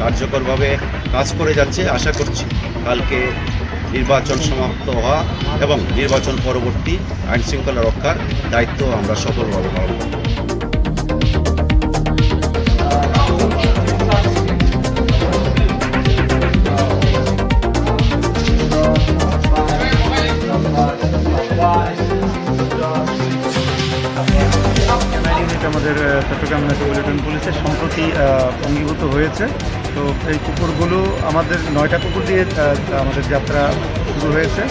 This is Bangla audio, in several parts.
কার্যকরভাবে কাজ করে যাচ্ছে। আশা করছি কালকে নির্বাচন সমাপ্ত হওয়া এবং নির্বাচন পরবর্তী আইন শৃঙ্খলা রক্ষার দায়িত্ব আমরা সফলভাবে পালন করব। আমাদের চট্টগ্রাম মেট্রোপলিটন পুলিশের সম্প্রতি অঙ্গীভূত হয়েছে। তো এই কুকুরগুলো আমাদের নয়টা কুকুর দিয়ে আমাদের যাত্রা শুরু হয়েছে।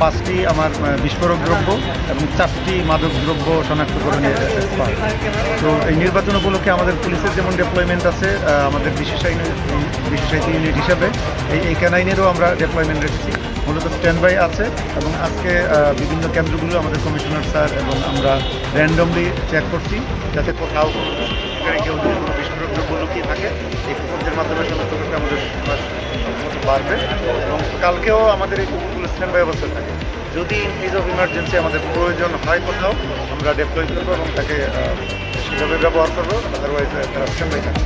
পাঁচটি আমার বিস্ফোরক দ্রব্য এবং চারটি মাদক দ্রব্য শনাক্তকরণে পায় তো এই নির্বাচন উপলক্ষে আমাদের পুলিশের যেমন ডেপ্লয়মেন্ট আছে আমাদের বিশেষায়ন বিশেষায়িত ইউনিট হিসাবে এই এই ক্যানাইনেরও আমরা ডেপ্লয়মেন্ট রেখেছি। মূলত স্ট্যান্ড বাই আছে এবং আজকে বিভিন্ন কেন্দ্রগুলো আমাদের কমিশনার স্যার এবং আমরা র্যান্ডমলি চেক করছি যাতে কোথাও কেউ বিস্ফোরক দ্রব্য লুকিয়ে থাকে। এই কুকুরদের মাধ্যমে শনাক্ত করতে আমাদের বাড়বে এবং কালকেও আমাদের এই কুকুরগুলো স্ট্যান্ড বাই অবস্থায় থাকে। যদি ইন কেস অফ ইমার্জেন্সি আমাদের প্রয়োজন হয় কোথাও, আমরা ডেপ্লয় করব এবং তাকে সেভাবে ব্যবহার করব আদারওয়াইজ তারা স্ট্যান্ড বাই থাকবে